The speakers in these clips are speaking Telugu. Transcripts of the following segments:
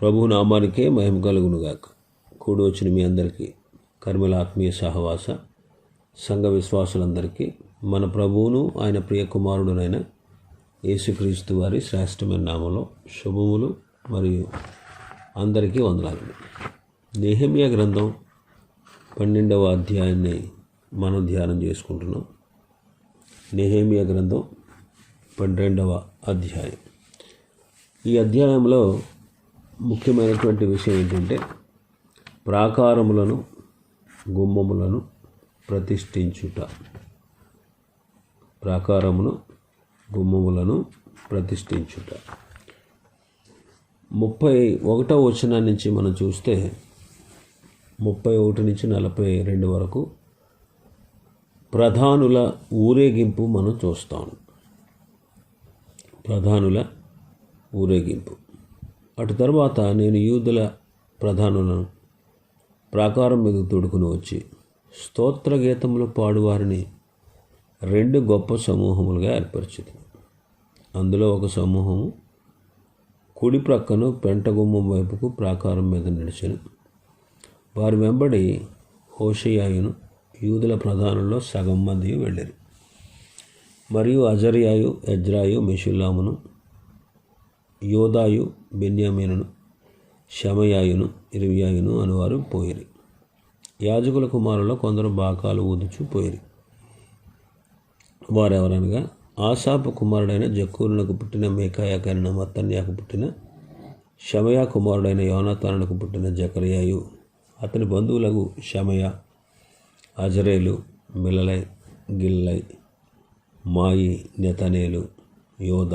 ప్రభు నామానికే మహిమ కలుగునుగాక. కూడి వచ్చిన మీ అందరికీ కర్మల ఆత్మీయ సహవాస సంఘ విశ్వాసులందరికీ మన ప్రభువును ఆయన ప్రియ కుమారుడునైన యేసుక్రీస్తు వారి శ్రేష్టమైన నామంలో శుభములు మరియు అందరికీ వందనాలు. నేహమియా గ్రంథం పన్నెండవ అధ్యాయాన్ని మనం ధ్యానం చేసుకుంటున్నాం. నెహేమియా గ్రంథం పన్నెండవ అధ్యాయం. ఈ అధ్యాయంలో ముఖ్యమైనటువంటి విషయం ఏంటంటే ప్రాకారములను గుమ్మములను ప్రతిష్ఠించుట. ప్రాకారమును గుమ్మములను ప్రతిష్ఠించుట. ముప్పై ఒకటో వచనం నుంచి మనం చూస్తే ముప్పై ఒకటి నుంచి నలభై రెండు వరకు ప్రధానుల ఊరేగింపు మనం చూస్తాం. ప్రధానుల ఊరేగింపు. అటు తర్వాత నేను యూదుల ప్రధానులను ప్రాకారం మీద తోడుకుని వచ్చి స్తోత్ర గీతములు పాడువారిని రెండు గొప్ప సమూహములుగా ఏర్పరిచింది అందులో ఒక సమూహము కుడి ప్రక్కను పెంటగుమ్మం వైపుకు ప్రాకారం మీద నడిచను వారి వెంబడి హోషయాయును యూదుల ప్రధానుల్లో సగం మంది వెళ్ళారు. మరియు అజర్యాయు ఎజ్రాయు మిషుల్లామును యోదాయు బెన్యామీనును శమయాయును ఇరివియాయును అనువారు పోయిరి. యాజకుల కుమారులో కొందరు బాకాలు ఊదుచు పోయిరి. వారెవరనగా ఆశాపు కుమారుడైన జక్కూరునకు పుట్టిన మేకాయాకైన మత్తన్యాకు పుట్టిన శమయా కుమారుడైన యోనాతానుకు పుట్టిన జకరయాయు అతని బంధువులకు శమయ అజరేలు మిలలై గిల్లై మాయి నెతనేలు యోధ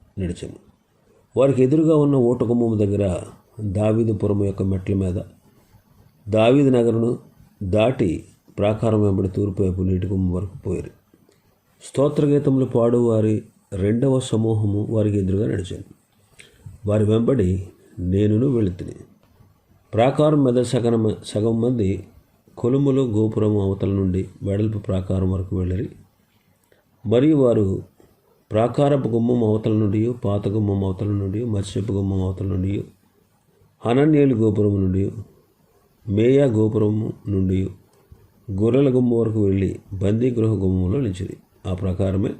నడిచాను. వారికి ఎదురుగా ఉన్న ఓటకుమ్మము దగ్గర దావీదుపురం యొక్క మెట్ల మీద దావీదు నగరును దాటి ప్రాకారం వెంబడి తూర్పు వైపు నీటి గుమ్మం వరకు పోయారు. స్తోత్రగీతములు పాడువారి రెండవ సమూహము వారికి ఎదురుగా నడిచాను. వారి వెంబడి నేనును వెళుతుని. ప్రాకారం మీద సగం సగం మంది కొలుములు గోపురం అవతల నుండి వెడల్పు ప్రాకారం వరకు వెళ్ళరి. మరియు వారు ప్రాకారపు గుమ్మం అవతల నుండి పాత గుమ్మం అవతల నుండి మత్స్యపు గుమ్మం అవతల నుండి హనన్యేలు గోపురం నుండి మేయా గోపురము నుండి గొర్రెల గుమ్మం వరకు వెళ్ళి బందీ గృహ గుమ్మంలో నిలిచింది ఆ ప్రకారమే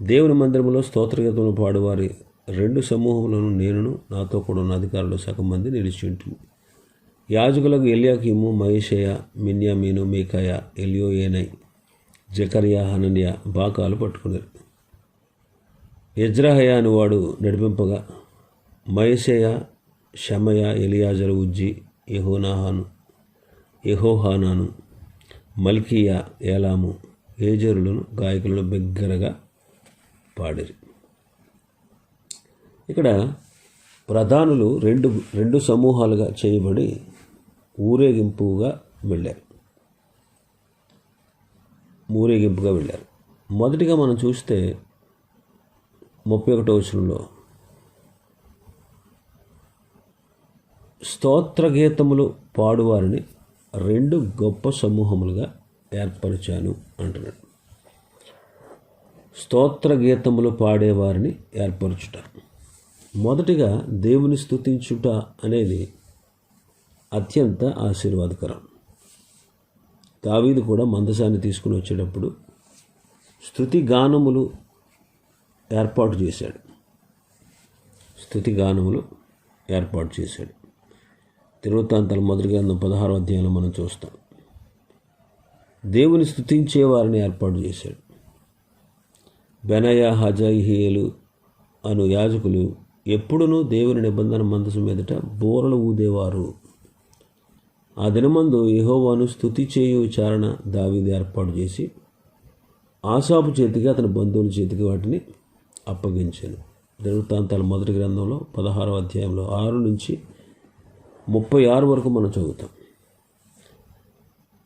దేవుని మందిరంలో స్తోత్రగీతములు పాడువారి రెండు సమూహములను నేనును నాతో కూడా ఉన్న అధికారులు సగం మంది నిలిచి ఉంటుంది యాజకులకు ఎలియాకిము మహేషయ మిన్యామీను మీకాయ ఎలియోయేనై జకరియా హనన్య బాకాలు పట్టుకున్నారు యజ్రహయ అనువాడు నడిపింపగా మహేషయ షమయ ఎలియాజరు ఉజ్జి యహోనాహాను యహోహానాను మల్కియా ఏలాము ఏజరులను గాయకులను బిగ్గరగా పాడిరి. ఇక్కడ ప్రధానులు రెండు రెండు సమూహాలుగా చేయబడి ఊరేగింపుగా వెళ్ళారు. ఊరేగింపుగా వెళ్ళారు. మొదటిగా మనం చూస్తే ముప్పై ఒకటో వచనంలో. స్తోత్రగీతములు పాడువారిని రెండు గొప్ప సమూహములుగా ఏర్పరిచాను అంటున్నాడు. స్తోత్రగీతములు పాడేవారిని ఏర్పరచుట. మొదటిగా దేవుని స్థుతించుట అనేది అత్యంత ఆశీర్వాదకరం. దావీదు కూడా మందసాన్ని తీసుకుని వచ్చేటప్పుడు స్థుతి గానములు ఏర్పాటు చేశాడు. స్థుతి గానములు ఏర్పాటు చేశాడు. తిరువతాంతల మొదటి గ్రంథం పదహారో అధ్యాయంలో మనం చూస్తాం. దేవుని స్థుతించే వారిని ఏర్పాటు చేశాడు. బెనయ హజైహియలు అను యాజకులు ఎప్పుడునూ దేవుని నిబంధన మందసు మీదట బోరలు ఊదేవారు. ఆ దినమందు యహోవాను స్థుతి చేయు విచారణ దావీది ఏర్పాటు చేసి ఆశాపు చేతికి అతని బంధువుల చేతికి వాటిని అప్పగించాను. దినవృత్తాంతాల మొదటి గ్రంథంలో పదహారవ అధ్యాయంలో ఆరు నుంచి ముప్పై ఆరు వరకు మనం చదువుతాం.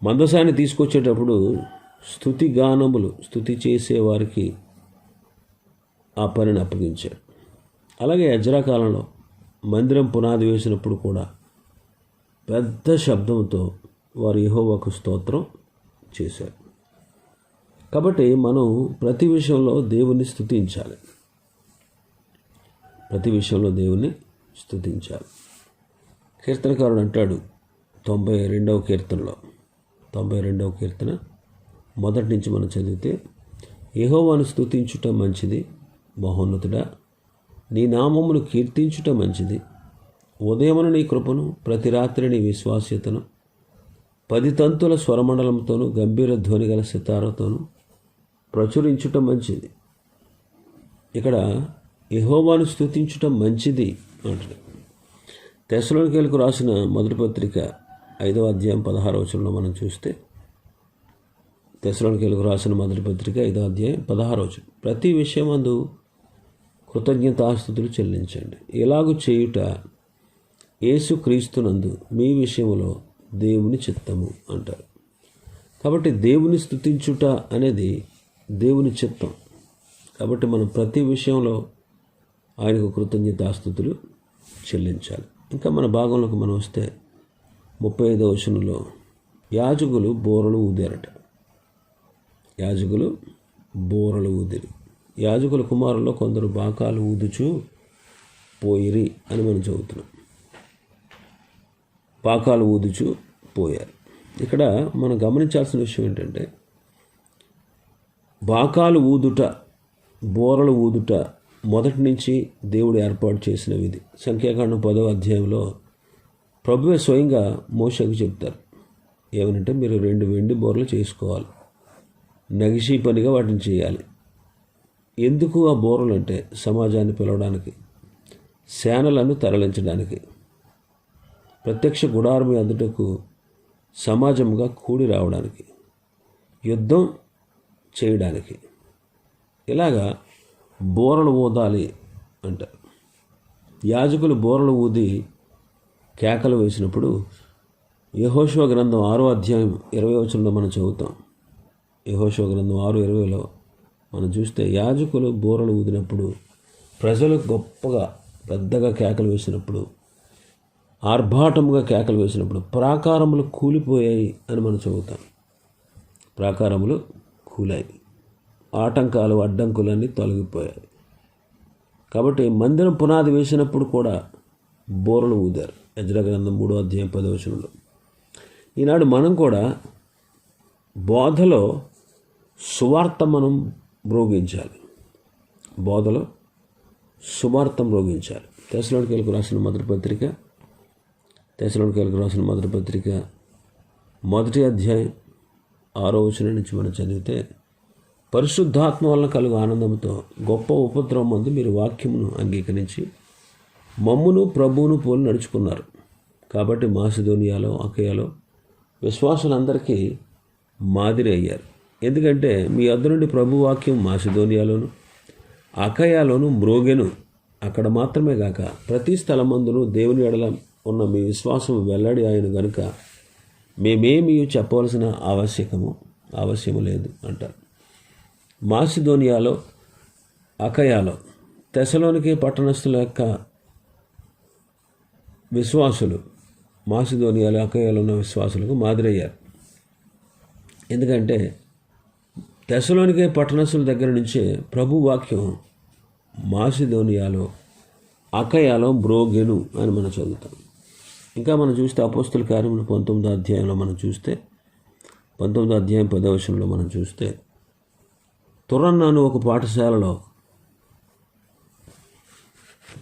మందసాన్ని తీసుకొచ్చేటప్పుడు స్థుతి గానములు స్థుతి చేసేవారికి ఆ పనిని అప్పగించారు. అలాగే అజ్రా కాలంలో మందిరం పునాది వేసినప్పుడు కూడా పెద్ద శబ్దంతో వారు యహోవాకు స్తోత్రం చేశారు. కాబట్టి మనం ప్రతి విషయంలో దేవుణ్ణి స్థుతించాలి. ప్రతి విషయంలో దేవుని స్థుతించాలి కీర్తనకారుడు అంటాడు తొంభై రెండవ కీర్తనలో తొంభై రెండవ కీర్తన మొదటి నుంచి మనం చదివితే ఏహోవాను స్థుతించుట మంచిది మహోన్నతుడా నీ నామమును కీర్తించుట మంచిది ఉదయమున నీ కృపను ప్రతి రాత్రి నీ విశ్వాస్యతను పది తంతుల స్వరమండలంతోనూ గంభీర ధ్వని గల సితారతోనూ ప్రచురించుట మంచిది. ఇక్కడ యహోవాను స్థుతించటం మంచిది అంటాడు తెసలోనికేలకు రాసిన మొదటి పత్రిక ఐదవ అధ్యాయం పదహారవ వచనంలో మనం చూస్తే తెసలోనికేలకు రాసిన మొదటి పత్రిక ఐదవ అధ్యాయం పదహారవ వచనం. ప్రతి విషయం అందు కృతజ్ఞతాస్థుతులు చెల్లించండి. ఇలాగు చేయుట యేసుక్రీస్తునందు మీ విషయంలో దేవుని చిత్తము అంటారు. కాబట్టి దేవుని స్థుతించుట అనేది దేవుని చిత్తం. కాబట్టి మనం ప్రతి విషయంలో ఆయనకు కృతజ్ఞతాస్థుతులు చెల్లించాలి. ఇంకా మన భాగంలోకి మనం వస్తే ముప్పై ఐదో వచనంలో యాజకులు బోరలు ఊదారట. యాజకులు బోరలు ఊదిరి. యాజకుల కుమారుల్లో కొందరు బాకాలు ఊదుచు పోయిరి అని మనం చదువుతున్నాం. పాకాలు ఊదుచు పోయారు. ఇక్కడ మనం గమనించాల్సిన విషయం ఏంటంటే బాకాలు ఊదుట బోరలు ఊదుట మొదటి నుంచి దేవుడు ఏర్పాటు చేసిన విధి. సంఖ్యాకాండం పదవ అధ్యాయంలో ప్రభువే స్వయంగా మోసకు చెప్తారు. ఏమనంటే మీరు రెండు వెండి బోర్లు చేసుకోవాలి. నగిషీ పనిగా వాటిని చేయాలి. ఎందుకు ఆ బోర్లు అంటే సమాజాన్ని పిలవడానికి సేనలను తరలించడానికి. ప్రత్యక్ష గుడారం అందుటకు సమాజంగా కూడి రావడానికి యుద్ధం చేయడానికి. ఇలాగా బోరలు ఊదాలి అంటారు. యాజకులు బోరలు ఊది కేకలు వేసినప్పుడు యహోశివ గ్రంథం ఆరో అధ్యాయం ఇరవై వచనంలో మనం చదువుతాం. యహోశివ గ్రంథం ఆరు ఇరవైలో మనం చూస్తే యాజకులు బోరలు ఊదినప్పుడు ప్రజలు గొప్పగా పెద్దగా కేకలు వేసినప్పుడు ఆర్భాటముగా కేకలు వేసినప్పుడు ప్రాకారములు కూలిపోయాయి అని మనం చదువుతాం. ప్రాకారములు కూలాయి. ఆటంకాలు అడ్డంకులన్నీ తొలగిపోయాయి. కాబట్టి మందిరం పునాది వేసినప్పుడు కూడా బోరలు ఊదారు. యజ్ర గ్రంథం మూడో అధ్యాయం పదవచనంలో ఈనాడు మనం కూడా బోధలో సువార్త మనం మ్రోగించాలి బోధలో సువార్త మ్రోగించాలి తెసలోనికేలకు రాసిన మొదటి పత్రిక తెసలోనికేలకు రాసిన మొదటి పత్రిక మొదటి అధ్యాయం ఆరో వచనం నుంచి మనం చదివితే పరిశుద్ధాత్మ వలన కలుగు ఆనందంతో గొప్ప ఉపద్రవం మందు మీరు వాక్యమును అంగీకరించి మమ్మును ప్రభువును పోలి నడుచుకున్నారు. కాబట్టి మాసిధోనియాలో అకయాలో విశ్వాసులందరికీ మాదిరి అయ్యారు. ఎందుకంటే మీ అద్దు నుండి ప్రభు వాక్యం మాసిధోనియాలోను అకయాలోను మ్రోగెను అక్కడ మాత్రమే కాక ప్రతి స్థలమందును దేవుని ఎడల ఉన్న మీ విశ్వాసం వెల్లడి ఆయన గనుక మేమేమి చెప్పవలసిన ఆవశ్యకము ఆవశ్యము లేదు అంటారు. మాసిదోనియాలో అకయాలో తెసలోనికి పట్టణస్థుల యొక్క విశ్వాసులు మాసిదోనియాలో అకయాలో ఉన్న విశ్వాసులకు మాదిరయ్యారు. ఎందుకంటే తెసలోనికే పట్టణస్థుల దగ్గర నుంచే ప్రభు వాక్యం మాసిధోనియాలో అకయాలో బ్రోగెను అని మనం చదువుతాం. ఇంకా మనం చూస్తే అపోస్తుల కార్యములు పంతొమ్మిదో అధ్యాయంలో మనం చూస్తే పంతొమ్మిదో అధ్యాయం పదవశంలో మనం చూస్తే తురన్నాను ఒక పాఠశాలలో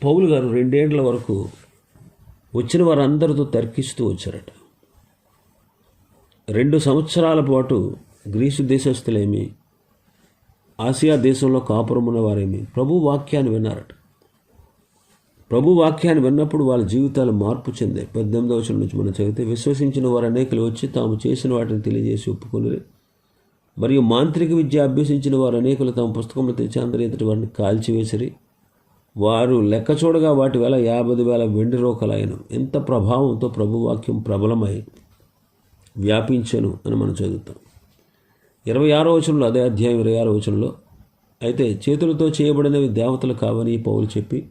పౌలు గారు రెండేండ్ల వరకు వచ్చిన వారందరితో తర్కిస్తూ వచ్చారట. రెండు సంవత్సరాల పాటు గ్రీసు దేశస్తులేమి ఆసియా దేశంలో కాపురమున్న వారేమి ప్రభు వాక్యాన్ని విన్నారట. ప్రభు వాక్యాన్ని విన్నప్పుడు వాళ్ళ జీవితాలు మార్పు చెందాయి. పద్దెనిమిదవ నుంచి మనం చదివితే విశ్వసించిన వారు అనేకలు వచ్చి తాము చేసిన వాటిని తెలియజేసి ఒప్పుకొని మరియు మాంత్రిక విద్య అభ్యసించిన వారు అనేకులు తమ పుస్తకంలో తెచ్చి అందరి ఎదుటి వారిని కాల్చివేసిరి. వారు లెక్క చూడగా వాటి వేల యాభై వేల వెండి రోకలైన. ఎంత ప్రభావంతో ప్రభువాక్యం ప్రబలమై వ్యాపించను అని మనం చదువుతాం. ఇరవై ఆరో వచనంలో అదే అధ్యాయం ఇరవై ఆరో వచనంలో అయితే చేతులతో చేయబడినవి దేవతలు కావని పౌలు చెప్పి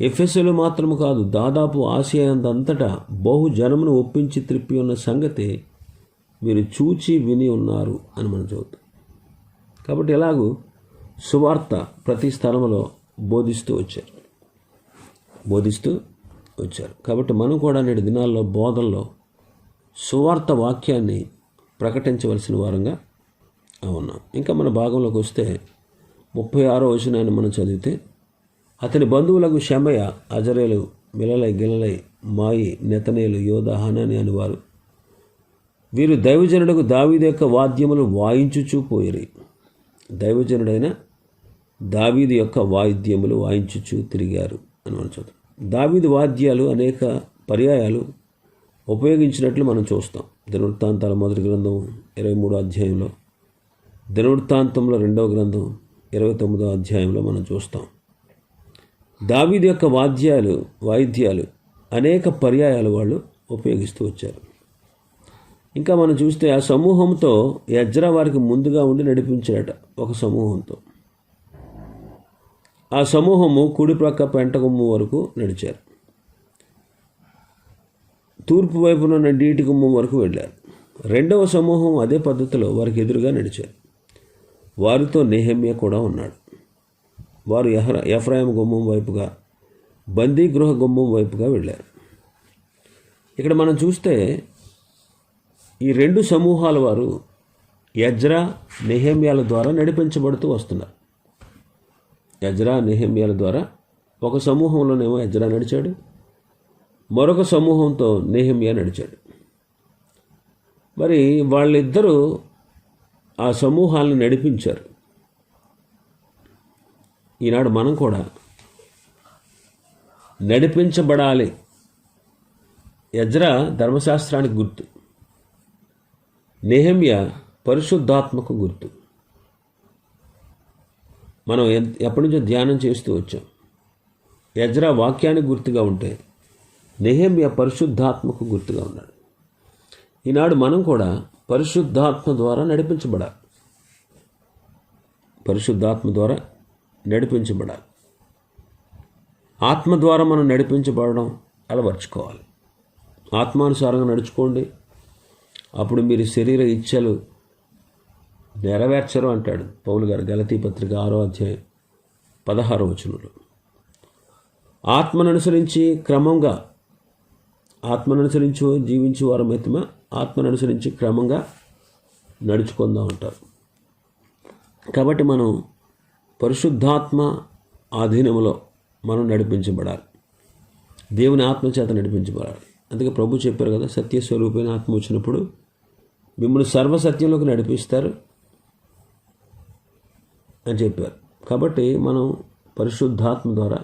ఎఫ్ఎస్ఎలు మాత్రము కాదు దాదాపు ఆసియాంతంతటా బహు జనమును ఒప్పించి త్రిప్పి ఉన్న సంగతి మీరు చూచి విని ఉన్నారు అని మనం చదువుతాం కాబట్టి ఎలాగూ సువార్త ప్రతి స్థలంలో బోధిస్తూ వచ్చారు. బోధిస్తూ వచ్చారు. కాబట్టి మనం కూడా నేటి దినాల్లో బోధనలో సువార్త వాక్యాన్ని ప్రకటించవలసిన వారంగా ఉన్నాం. ఇంకా మన భాగంలోకి వస్తే ముప్పై ఆరో వచనాన్ని మనం చదివితే అతని బంధువులకు శమయ అజరేలు మిలలై గిలలై మాయి నెతనేలు యోధ హనని అని వారు వీరు దైవజనుడకు దావీదు యొక్క వాద్యములు వాయించుచూ పోయిరి. దైవజనుడైన దావీదు యొక్క వాయిద్యములు వాయించుచూ తిరిగారు అని మనం చూద్దాం. దావీదు వాద్యాలు అనేక పర్యాయాలు ఉపయోగించినట్లు మనం చూస్తాం. దినవృత్తాంతాల మొదటి గ్రంథం ఇరవై మూడో అధ్యాయంలో దినవృత్తాంతంలో రెండవ గ్రంథం ఇరవై తొమ్మిదో అధ్యాయంలో మనం చూస్తాం. దావీదు యొక్క వాద్యాలు వాయిద్యాలు అనేక పర్యాయాలు వాళ్ళు ఉపయోగిస్తూ వచ్చారు. ఇంకా మనం చూస్తే ఆ సమూహంతో యజ్రా వారికి ముందుగా ఉండి నడిపించాడట ఒక సమూహంతో. ఆ సమూహము కుడి ప్రక్క పెంటగుమ్ము వరకు నడిచారు. తూర్పు వైపున ఉన్న డీటి గుమ్మం వరకు వెళ్ళారు. రెండవ సమూహం అదే పద్ధతిలో వారికి ఎదురుగా నడిచారు. వారితో నేహమ్య కూడా ఉన్నాడు. వారు ఎహ్ర ఎఫ్రాయిం గుమ్మం వైపుగా బందీ గృహ గుమ్మం వైపుగా వెళ్ళారు. ఇక్కడ మనం చూస్తే ఈ రెండు సమూహాల వారు యజ్రా నెహమ్యాల ద్వారా నడిపించబడుతూ వస్తున్నారు. యజ్రా నెహమ్యాల ద్వారా ఒక సమూహంలోనేమో యజ్రా నడిచాడు. మరొక సమూహంతో నెహమ్యా నడిచాడు. మరి వాళ్ళిద్దరూ ఆ సమూహాలను నడిపించారు. ఈనాడు మనం కూడా నడిపించబడాలి. యజ్రా ధర్మశాస్త్రానికి గుర్తు. నెహమ్య పరిశుద్ధాత్మకు గుర్తు. మనం ఎప్పటి నుంచో ధ్యానం చేస్తూ వచ్చాం. యజ్రా వాక్యానికి గుర్తుగా ఉంటే నెహమ్య పరిశుద్ధాత్మకు గుర్తుగా ఉన్నాడు. ఈనాడు మనం కూడా పరిశుద్ధాత్మ ద్వారా నడిపించబడాలి. పరిశుద్ధాత్మ ద్వారా నడిపించబడాలి. ఆత్మ ద్వారా మనం నడిపించబడడం అలవర్చుకోవాలి. ఆత్మానుసారంగా నడుచుకోండి. అప్పుడు మీరు శరీర ఇచ్చలు నెరవేర్చరు అంటాడు పౌలు గారు. గలతీ పత్రిక ఆరో అధ్యాయం పదహారో వచనంలో. ఆత్మను అనుసరించి క్రమంగా ఆత్మను అనుసరించు జీవించు వారం ఎత్తుమ ఆత్మను అనుసరించి క్రమంగా నడుచుకుందాం అంటారు. కాబట్టి మనం పరిశుద్ధాత్మ ఆధీనంలో మనం నడిపించబడాలి. దేవుని ఆత్మ చేత నడిపించబడాలి. అందుకే ప్రభు చెప్పారు కదా సత్యస్వరూపమైన ఆత్మ వచ్చినప్పుడు మిమ్మల్ని సర్వసత్యంలోకి నడిపిస్తారు అని చెప్పారు. కాబట్టి మనం పరిశుద్ధాత్మ ద్వారా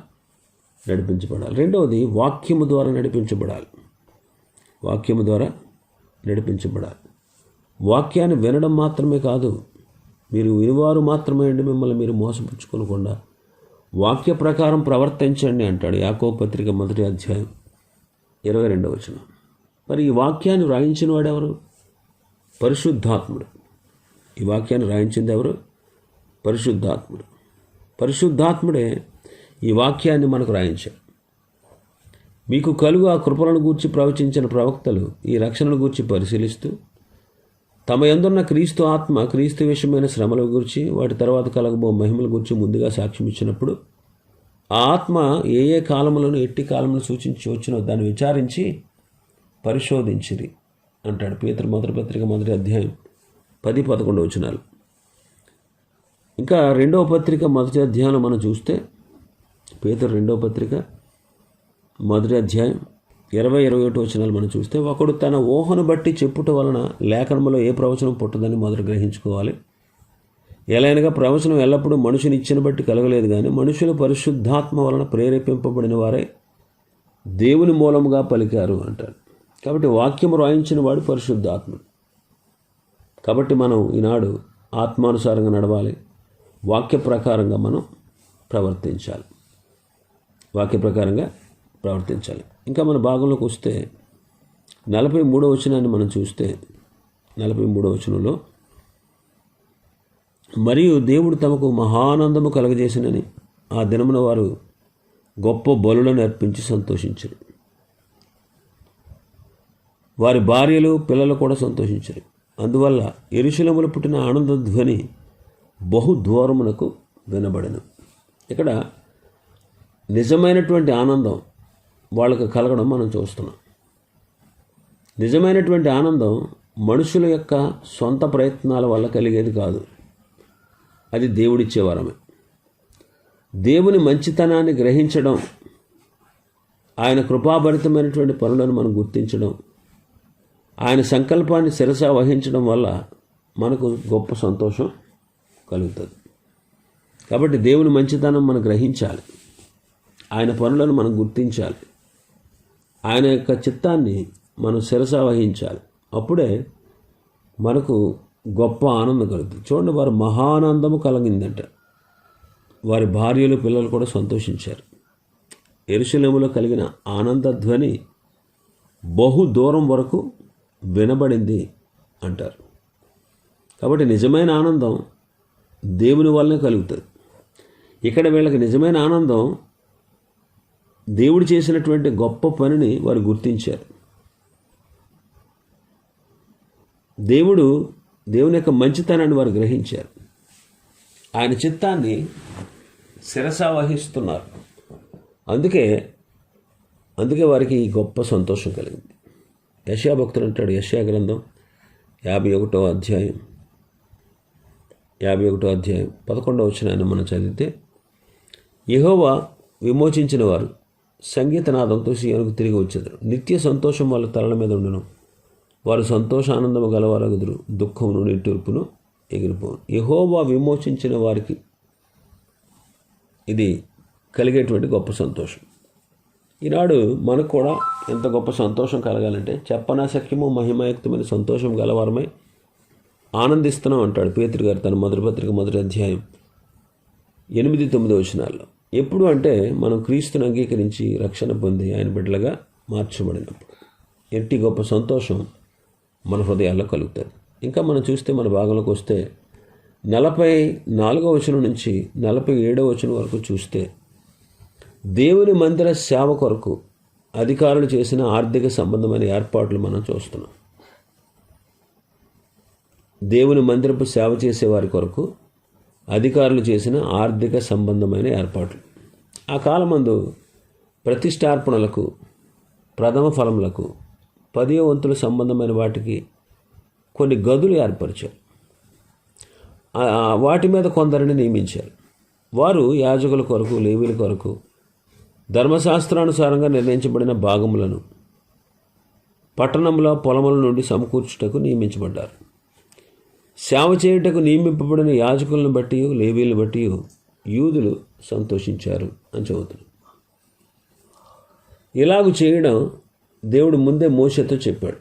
నడిపించబడాలి. రెండవది వాక్యము ద్వారా నడిపించబడాలి. వాక్యము ద్వారా నడిపించబడాలి. వాక్యాన్ని వినడం మాత్రమే కాదు మీరు వినివారు మాత్రమే అండి మిమ్మల్ని మీరు మోసపుచ్చుకోకుండా. వాక్య ప్రకారం ప్రవర్తించండి అంటాడు యాకో పత్రిక మొదటి అధ్యాయం ఇరవై రెండవ వచనం. మరి ఈ వాక్యాన్ని వ్రాయించిన వాడెవరు పరిశుద్ధాత్ముడు. ఈ వాక్యాన్ని రాయించింది ఎవరు? పరిశుద్ధాత్ముడు. పరిశుద్ధాత్ముడే ఈ వాక్యాన్ని మనకు రాయించాడు. మీకు కలుగు ఆ కృపలను గూర్చి ప్రవచించిన ప్రవక్తలు ఈ రక్షణను గూర్చి పరిశీలిస్తూ తమ ఎందున్న క్రీస్తు ఆత్మ క్రీస్తు విషయమైన శ్రమల గురించి వాటి తర్వాత కలగబో మహిమల గురించి ముందుగా సాక్ష్యం ఇచ్చినప్పుడు ఆ ఆత్మ ఏ ఏ కాలములను ఎట్టి కాలములను సూచించి వచ్చినో దాన్ని విచారించి పరిశోధించిరి. అంటాడు పేతురు మొదటి పత్రిక మొదటి అధ్యాయం పది పదకొండు వచనాలు. ఇంకా రెండవ పత్రిక మొదటి అధ్యాయంలో మనం చూస్తే పేతురు రెండవ పత్రిక మొదటి అధ్యాయం ఇరవై ఇరవై ఒకటి వచనాలు మనం చూస్తే ఒకడు తన ఊహను బట్టి చెప్పుట వలన లేఖనములో ఏ ప్రవచనం పుట్టదని మొదట గ్రహించుకోవాలి. ఎలాగనగా ప్రవచనం ఎల్లప్పుడూ మనుషుని ఇచ్చిన బట్టి కలగలేదు కానీ మనుషులు పరిశుద్ధాత్మ వలన ప్రేరేపింపబడిన వారే దేవుని మూలముగా పలికారు అంటాడు. కాబట్టి వాక్యం రాయించిన వాడు పరిశుద్ధాత్ముడు. కాబట్టి మనం ఈనాడు ఆత్మానుసారంగా నడవాలి. వాక్య ప్రకారంగా మనం ప్రవర్తించాలి. వాక్య ప్రకారంగా ప్రవర్తించాలి. ఇంకా మన భాగంలోకి వస్తే నలభై మూడో వచనాన్ని మనం చూస్తే నలభై మూడో వచనంలో మరియు దేవుడు తమకు మహానందము కలగజేసినని ఆ దినమున వారు గొప్ప బలులను అర్పించి సంతోషించరు. వారి భార్యలు పిల్లలు కూడా సంతోషించరు. అందువల్ల ఎరుశలములు పుట్టిన ఆనంద ధ్వని బహు దూరమునకు వినబడను. ఇక్కడ నిజమైనటువంటి ఆనందం వాళ్ళకు కలగడం మనం చూస్తున్నాం. నిజమైనటువంటి ఆనందం మనుషుల యొక్క సొంత ప్రయత్నాల వల్ల కలిగేది కాదు. అది దేవుడిచ్చే వరమే. దేవుని మంచితనాన్ని గ్రహించడం ఆయన కృపాభరితమైనటువంటి పనులను మనం గుర్తించడం ఆయన సంకల్పాన్ని శిరస వహించడం వల్ల మనకు గొప్ప సంతోషం కలుగుతుంది. కాబట్టి దేవుని మంచితనం మనం గ్రహించాలి. ఆయన పనులను మనం గుర్తించాలి. ఆయన యొక్క చిత్తాన్ని మనం శిరస వహించాలి. అప్పుడే మనకు గొప్ప ఆనందం కలుగుతుంది. చూడండి వారు మహానందము కలిగిందంట. వారి భార్యలు పిల్లలు కూడా సంతోషించారు. ఎరుశలేములో కలిగిన ఆనంద ధ్వని బహు దూరం వరకు వినబడింది అంటారు. కాబట్టి నిజమైన ఆనందం దేవుని వల్లనే కలుగుతుంది. ఇక్కడ వీళ్ళకి నిజమైన ఆనందం దేవుడు చేసినటువంటి గొప్ప పనిని వారు గుర్తించారు. దేవుడు దేవుని యొక్క మంచితనాన్ని వారు గ్రహించారు. ఆయన చిత్తాన్ని శిరసావహిస్తున్నారు అందుకే అందుకే వారికి ఈ గొప్ప సంతోషం కలిగింది. యశా భక్తుడు అంటాడు యశా గ్రంథం యాభై ఒకటో అధ్యాయం. యాభై ఒకటో అధ్యాయం పదకొండవ వచ్చినాయని మనం చదివితే యహోవా విమోచించిన వారు సంగీతనాదంతో సీఎనకు తిరిగి వచ్చేదారు. నిత్య సంతోషం వాళ్ళ తలల మీద ఉండను. వారు సంతోషానందము గలవారగుదురు. దుఃఖమును నిట్టూర్పును ఎగిరిపోను. యహోవా విమోచించిన వారికి ఇది కలిగేటువంటి గొప్ప సంతోషం. ఈనాడు మనకు కూడా ఎంత గొప్ప సంతోషం కలగాలంటే చెప్పనాశక్యము మహిమాయుక్తమైన సంతోషం గలవారమై ఆనందిస్తున్నాం అంటాడు పేతురు గారు తన మొదటి పత్రిక మొదటి అధ్యాయం ఎనిమిది తొమ్మిది వచనాల్లో. ఎప్పుడు అంటే మనం క్రీస్తుని అంగీకరించి రక్షణ పొంది ఆయన బిడ్డలుగా మార్చబడినప్పుడు. ఎట్టి గొప్ప సంతోషం మన హృదయాల్లో కలుగుతుంది. ఇంకా మనం చూస్తే మన భాగంలోకి వస్తే నలభై నాలుగో వచనం నుంచి నలభై ఏడవ వచనం వరకు చూస్తే దేవుని మందిర సేవ కొరకు అధికారులు చేసిన ఆర్థిక సంబంధమైన ఏర్పాట్లు మనం చూస్తున్నాం. దేవుని మందిరపు సేవ చేసే వారి కొరకు అధికారులు చేసిన ఆర్థిక సంబంధమైన ఏర్పాట్లు. ఆ కాలమందు ప్రతిష్టార్పణలకు ప్రథమ ఫలములకు పదివ వంతుల సంబంధమైన వాటికి కొన్ని గదులు ఏర్పరిచారు. వాటి మీద కొందరిని నియమించారు. వారు యాజకుల కొరకు లేవీల కొరకు ధర్మశాస్త్రానుసారంగా నిర్ణయించబడిన భాగములను పట్టణంలో పొలముల నుండి సమకూర్చుటకు నియమించబడ్డారు. సేవ చేయుటకు నియమింపబడిన యాజకులను బట్టి లేవీలను బట్టి యూదులు సంతోషించారు అని చెబుతుంది ఇలాగు చేయడం దేవుడు ముందే మోసతో చెప్పాడు.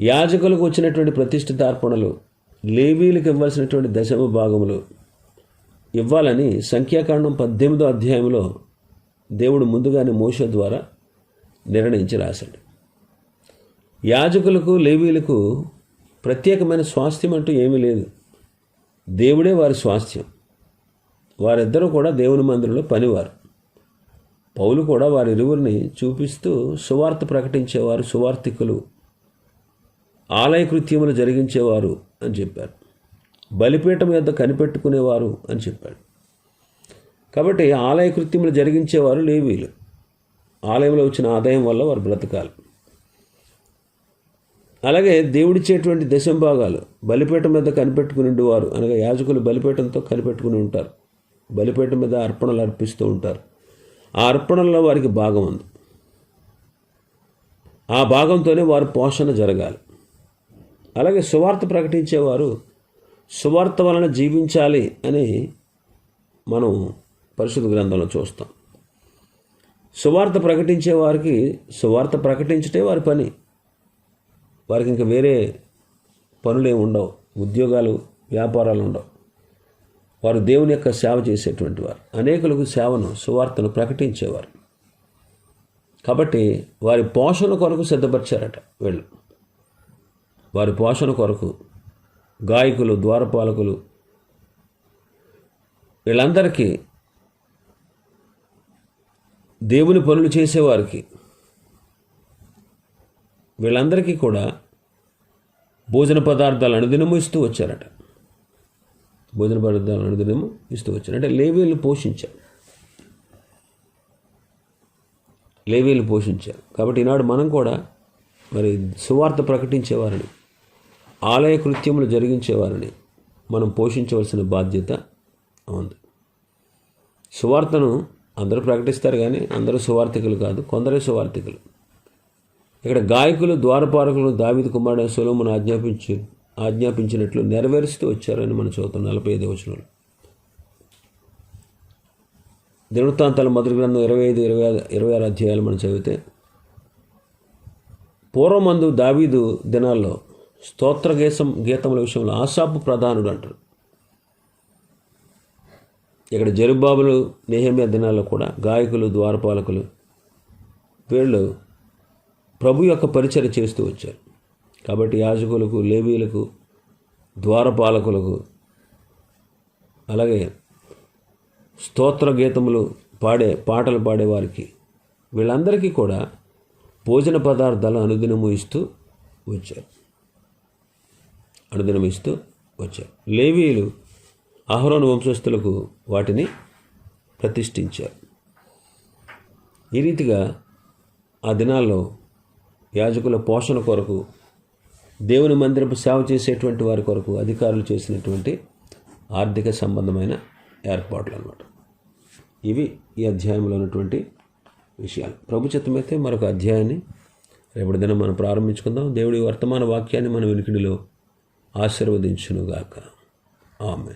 యాజకులకు వచ్చినటువంటి ప్రతిష్ఠిత అర్పణలు లేవీలకు ఇవ్వాల్సినటువంటి దశమ భాగములు ఇవ్వాలని సంఖ్యాకాండం పద్దెనిమిదో అధ్యాయంలో దేవుడు ముందుగానే మోస ద్వారా నిర్ణయించి రాశాడు. యాజకులకు లేవీలకు ప్రత్యేకమైన స్వాస్థ్యం అంటూ ఏమీ లేదు. దేవుడే వారి స్వాస్థ్యం. వారిద్దరూ కూడా దేవుని మందిరంలో పనివారు. పౌలు కూడా వారి ఇరువురిని చూపిస్తూ సువార్త ప్రకటించేవారు సువార్థికులు ఆలయ కృత్యములు జరిగించేవారు అని చెప్పారు. బలిపీఠం యొద్ద కనిపెట్టుకునేవారు అని చెప్పాడు. కాబట్టి ఆలయ కృత్యములు జరిగించేవారు లేవీలు. ఆలయంలో వచ్చిన ఆదాయం వల్ల వారు బ్రతకాలి. అలాగే దేవుడిచ్చేటువంటి దశంభాగాలు బలిపీఠం మీద కనిపెట్టుకుని ఉండేవారు. అనగా యాజకులు బలిపీఠంతో కనిపెట్టుకుని ఉంటారు. బలిపీఠం మీద అర్పణలు అర్పిస్తూ ఉంటారు. ఆ అర్పణల్లో వారికి భాగం ఉంది. ఆ భాగంతోనే వారు పోషణ జరగాలి. అలాగే సువార్త ప్రకటించేవారు సువార్త వలన జీవించాలి అని మనం పరిశుద్ధ గ్రంథంలో చూస్తాం. సువార్త ప్రకటించే వారికి సువార్త ప్రకటించటే వారి పని. వారికి ఇంకా వేరే పనులు ఏమి ఉండవు. ఉద్యోగాలు వ్యాపారాలు ఉండవు. వారు దేవుని యొక్క సేవ చేసేటువంటి వారు. అనేకులకు సేవను సువార్తను ప్రకటించేవారు. కాబట్టి వారి పోషణ కొరకు సిద్ధపరిచారట వీళ్ళు. వారి పోషణ కొరకు గాయకులు ద్వారపాలకులు వీళ్ళందరికీ దేవుని పనులు చేసేవారికి వీళ్ళందరికీ కూడా భోజన పదార్థాలు అనుదినము ఇస్తూ వచ్చారట. భోజన పదార్థాలు అనుదినము ఇస్తూ వచ్చారు అంటే లేవీలు పోషించారు. లేవీలు పోషించారు. కాబట్టి ఈనాడు మనం కూడా మరి సువార్త ప్రకటించేవారని ఆలయ కృత్యములు జరిగించేవారని మనం పోషించవలసిన బాధ్యత ఉంది. సువార్తను అందరూ ప్రకటిస్తారు కానీ అందరూ సువార్థికులు కాదు. కొందరే సువార్థికులు. ఇక్కడ గాయకులు ద్వారపాలకులు దావిద కుమారుడు సొలోమును ఆజ్ఞాపించి ఆజ్ఞాపించినట్లు నెరవేరుస్తూ వచ్చారని మనం చదువుతాం నలభై ఐదు వచనంలో. దినవృత్తాంతాల మొదటి గ్రంథం ఇరవై ఐదు ఇరవై ఆరు ఇరవై ఆరు అధ్యాయాలు మనం చదివితే పూర్వమందు దావీదు దినాల్లో స్తోత్ర గీతం గీతముల విషయంలో ఆశాపు ప్రధానుడు అంటారు. ఇక్కడ జరుబాబులు నేహమ్య దినాల్లో కూడా గాయకులు ద్వారపాలకులు వీళ్ళు ప్రభు యొక్క పరిచయం చేస్తూ వచ్చారు. కాబట్టి యాజకులకు లేవీలకు ద్వారపాలకులకు అలాగే స్తోత్ర గీతములు పాడే పాటలు పాడేవారికి వీళ్ళందరికీ కూడా భోజన పదార్థాలు అనుదినము ఇస్తూ వచ్చారు. అనుదినం ఇస్తూ వచ్చారు. లేవీలు అహరోను వంశస్థులకు వాటిని ప్రతిష్ఠించారు. ఈ రీతిగా ఆ దినాల్లో యాజకుల పోషణ కొరకు దేవుని మందిరపు సేవ చేసేటువంటి వారి కొరకు అధికారులు చేసినటువంటి ఆర్థిక సంబంధమైన ఏర్పాట్లు అన్నమాట ఇవి ఈ అధ్యాయంలో ఉన్నటువంటి విషయాలు. ప్రభుత్వమైతే మరొక అధ్యాయాన్ని రేపటి దినం మనం ప్రారంభించుకుందాం. దేవుడి వర్తమాన వాక్యాన్ని మన వెనుకడిలో ఆశీర్వదించునుగాక. ఆమె